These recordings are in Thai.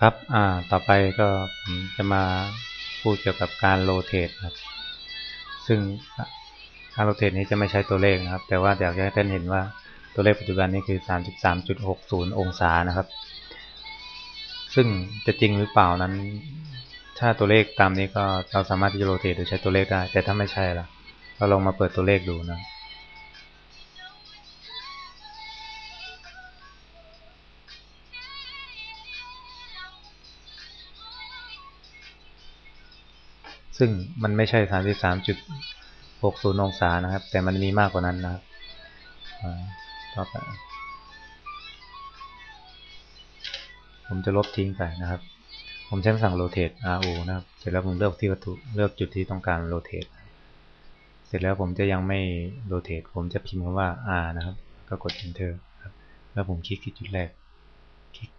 ครับ อ่า ต่อไปก็ผมจะมาพูดเกี่ยวกับการโรเตทครับ ซึ่งการโรเตทนี้จะไม่ใช้ตัวเลขนะครับ แต่ว่าอยากให้ท่านเห็นว่าตัวเลขปัจจุบันนี้คือ 33.60 องศานะครับ ซึ่งจะจริงหรือเปล่านั้น ถ้าตัวเลขตามนี้ก็เราสามารถที่จะโรเตทโดยใช้ตัวเลขได้ แต่ถ้าไม่ใช่ล่ะ เราลองมาเปิดตัวเลขดูนะ ซึ่งมันไม่ใช่ 33.60 องศานะครับ แต่มันมีมากกว่านั้นนะครับต่อไปผมจะลบทิ้งไปนะครับ ผมใช้สั่ง rotate RO นะครับ เสร็จแล้วผมเลือกที่วัตถุเลือกจุดที่ต้องการ rotate เสร็จแล้วผมจะยังไม่ rotate ผมจะพิมพ์คำว่า R นะครับ ก็กด enter ครับ แล้วผมคลิกที่จุดแรก คลิก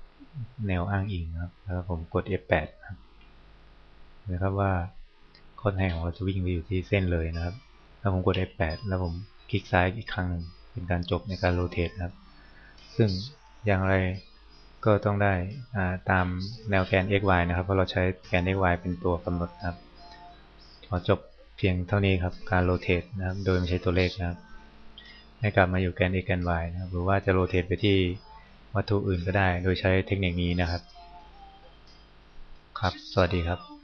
แนวอ้างอิงครับ แล้วผมกด F8 ครับนะครับว่า ข้อแทงของเราจะวิ่งไปอยู่ที่เส้นเลยนะครับ แล้วผมกด F8 แล้วผมคลิกซ้ายอีกครั้งหนึ่งเป็นการจบในการโรเตทนะครับ ซึ่งอย่างไรก็ต้องได้ตามแนวแกน x y นะครับ เพราะเราใช้แกน x y เป็นตัวกำหนดนะครับ ขอจบเพียงเท่านี้ครับ การโรเตทนะครับ โดยไม่ใช้ตัวเลขนะครับ ให้กลับมาอยู่แกน x แกน y นะครับ หรือว่าจะโรเตทไปที่วัตถุอื่นก็ได้ โดยใช้เทคนิคนี้นะครับ ครับ สวัสดีครับ